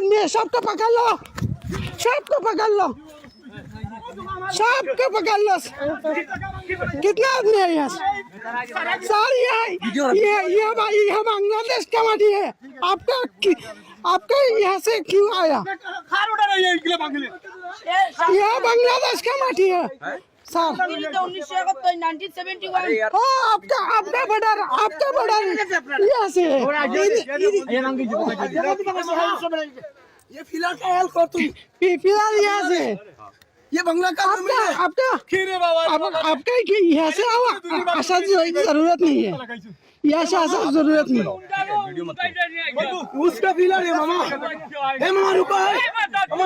आदमी है सबको पकड़ लो। सबको पकड़ लो। सबको पकड़ लो। कितना आदमी है यहाँ? सर ये ये ये बा- बांग्लादेश का माटी है। आपका आपका यहाँ से क्यों आया? यह बांग्लादेश का माटी है। हाँ, आपका आपका बॉर्डर आपका बॉर्डर से। तो ये फ़िलहाल का कर तुम फ़िलहाल यहाँ से। ये बंगला का आपका आपका खीरे बाबा से आओ। आशा ज़रूरत नहीं है। यहाँ से आशा ज़रूरत नहीं उसका फ़िलहाल है मामा। है मामा रुको है।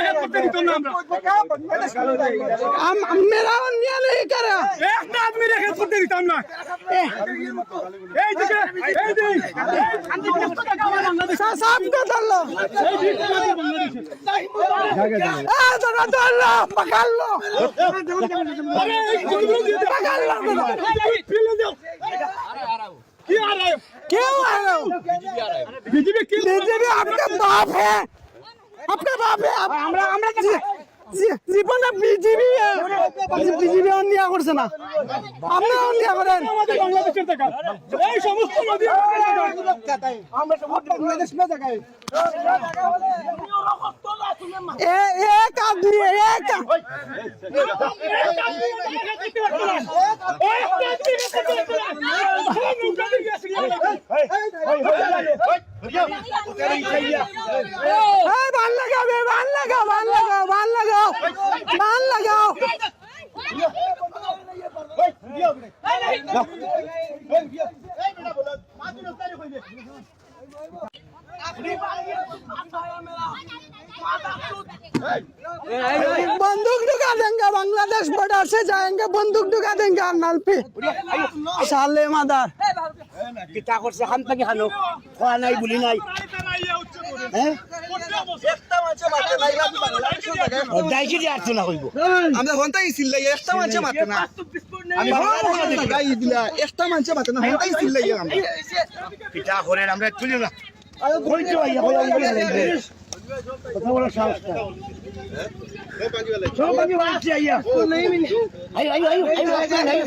यहाँ से यहाँ- हम हम- मेरा अन्याय नहीं करा একটা আদমি রেখে করতে দিতাম না এই দিকে এই দিক सा- साहब को धर लो ए, जरा धर लो पकड़ लो पकड़ लो কি আর क्यों आ रहे हो বিজেপি কি बीजेपी आपका बाप है আপনার বাপে আমরা আমরা জীবনে বিজিবি বিজিবি অন্যা করছে না আপনি অন্যা করেন আমাদের বাংলাদেশের টাকা এই সমস্ত নদী আমরা সব বাংলাদেশ এক বান লাগাও বান লাগাও বান লাগাও বান লাগাও বান লাগাও। আপনি আচ্ছা, लगाओ बाल लगाओ बाल लगाओ बंदूक ढुका देंगे बांग्लादेश बॉर्डर से जाएंगे बंदूक ढुका देंगे अर्नल पे साले मदर কিতা করছে খান থেকে খানো খোয়া নাই বুলি নাই হ্যাঁ দাইছি দিয়ে আসছো না কইব আমরা ঘন্টাই চিল্লাই একটা মানুষে মাতে না আমি গাই দিলা একটা মানুষে মাতে না ঘন্টাই চিল্লাই আমরা পিতা করে আমরা তুলি না কইছো আইয়া কই কথা বলো সাহসটা সব আমি বলছি আইয়া আইও আইও আইও আইও আইও